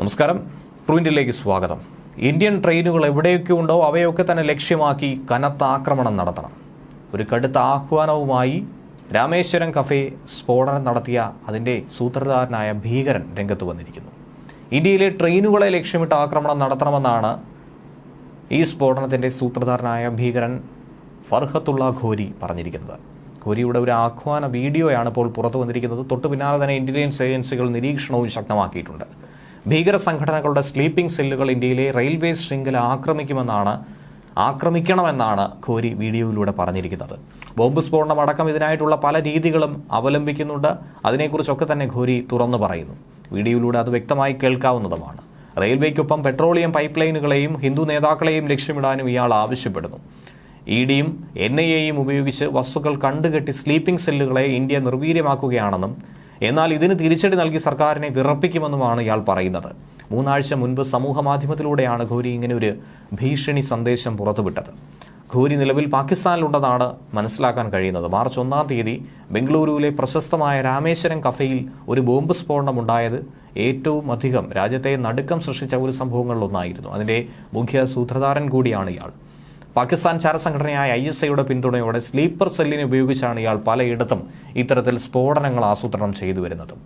നമസ്കാരം. ട്രൂവിന്റിലേക്ക് സ്വാഗതം. ഇന്ത്യൻ ട്രെയിനുകൾ എവിടെയൊക്കെ ഉണ്ടോ അവയൊക്കെ തന്നെ ലക്ഷ്യമാക്കി കനത്ത ആക്രമണം നടത്തണം. ഒരു കടുത്ത ആഹ്വാനവുമായി രാമേശ്വരം കഫേ സ്ഫോടനം നടത്തിയ അതിന്റെ സൂത്രധാരനായ ഭീകരൻ രംഗത്ത് വന്നിരിക്കുന്നു. ഇന്ത്യയിലെ ട്രെയിനുകളെ ലക്ഷ്യമിട്ട് ആക്രമണം നടത്തണമെന്നാണ് ഈ സ്ഫോടനത്തിന്റെ സൂത്രധാരനായ ഭീകരൻ ഫർഹത്തുള്ള ഘോരി പറഞ്ഞിരിക്കുന്നത്. ഘോരിയുടെ ഒരു ആഹ്വാന വീഡിയോയാണ് ഇപ്പോൾ പുറത്തു വന്നിരിക്കുന്നത്. തൊട്ടു പിന്നാലെ തന്നെ ഇന്റലിജൻസ് ഏജൻസികൾ നിരീക്ഷണവും ശക്തമാക്കിയിട്ടുണ്ട്. ഭീകര സംഘടനകളുടെ സ്ലീപ്പിംഗ് സെല്ലുകൾ ഇന്ത്യയിലെ റെയിൽവേ ശൃംഖല ആക്രമിക്കുമെന്നാണ് ആക്രമിക്കണമെന്നാണ് ഖോരി വീഡിയോയിലൂടെ പറഞ്ഞിരിക്കുന്നത്. ബോംബ് സ്ഫോടനം അടക്കം ഇതിനായിട്ടുള്ള പല രീതികളും അവലംബിക്കുന്നുണ്ട്. അതിനെക്കുറിച്ചൊക്കെ തന്നെ ഖോരി തുറന്നു പറയുന്നു. വീഡിയോയിലൂടെ അത് വ്യക്തമായി കേൾക്കാവുന്നതുമാണ്. റെയിൽവേക്കൊപ്പം പെട്രോളിയം പൈപ്പ് ലൈനുകളെയും ഹിന്ദു നേതാക്കളെയും ലക്ഷ്യമിടാനും ഇയാൾ ആവശ്യപ്പെടുന്നു. ഇ ഡിയും എൻ ഐ എയും ഉപയോഗിച്ച് വസ്തുക്കൾ കണ്ടുകെട്ടി സ്ലീപ്പിംഗ് സെല്ലുകളെ ഇന്ത്യ നിർവീര്യമാക്കുകയാണെന്നും എന്നാൽ ഇതിന് തിരിച്ചടി നൽകി സർക്കാരിനെ വിറപ്പിക്കുമെന്നുമാണ് ഇയാൾ പറയുന്നത്. മൂന്നാഴ്ച മുൻപ് സമൂഹ മാധ്യമത്തിലൂടെയാണ് ഘോരി ഇങ്ങനെ ഒരു ഭീഷണി സന്ദേശം പുറത്തുവിട്ടത്. ഘോരി നിലവിൽ പാകിസ്ഥാനിലുണ്ടെന്നാണ് മനസ്സിലാക്കാൻ കഴിയുന്നത്. മാർച്ച് ഒന്നാം തീയതി ബംഗളൂരുവിലെ പ്രശസ്തമായ രാമേശ്വരം കഫയിൽ ഒരു ബോംബ് സ്ഫോടനം ഉണ്ടായത് ഏറ്റവും അധികം രാജ്യത്തെ നടുക്കം സൃഷ്ടിച്ച ഒരു സംഭവങ്ങളിലൊന്നായിരുന്നു. അതിന്റെ മുഖ്യ സൂത്രധാരൻ കൂടിയാണ് ഇയാൾ. പാകിസ്ഥാൻ ചാരസംഘടനയായ ഐ എസ് ഐയുടെ പിന്തുണയോടെ സ്ലീപ്പർ സെല്ലിനെ ഉപയോഗിച്ചാണ് ഇയാൾ പലയിടത്തും ഇത്തരത്തിൽ സ്ഫോടനങ്ങൾ ആസൂത്രണം ചെയ്തു വരുന്നതും.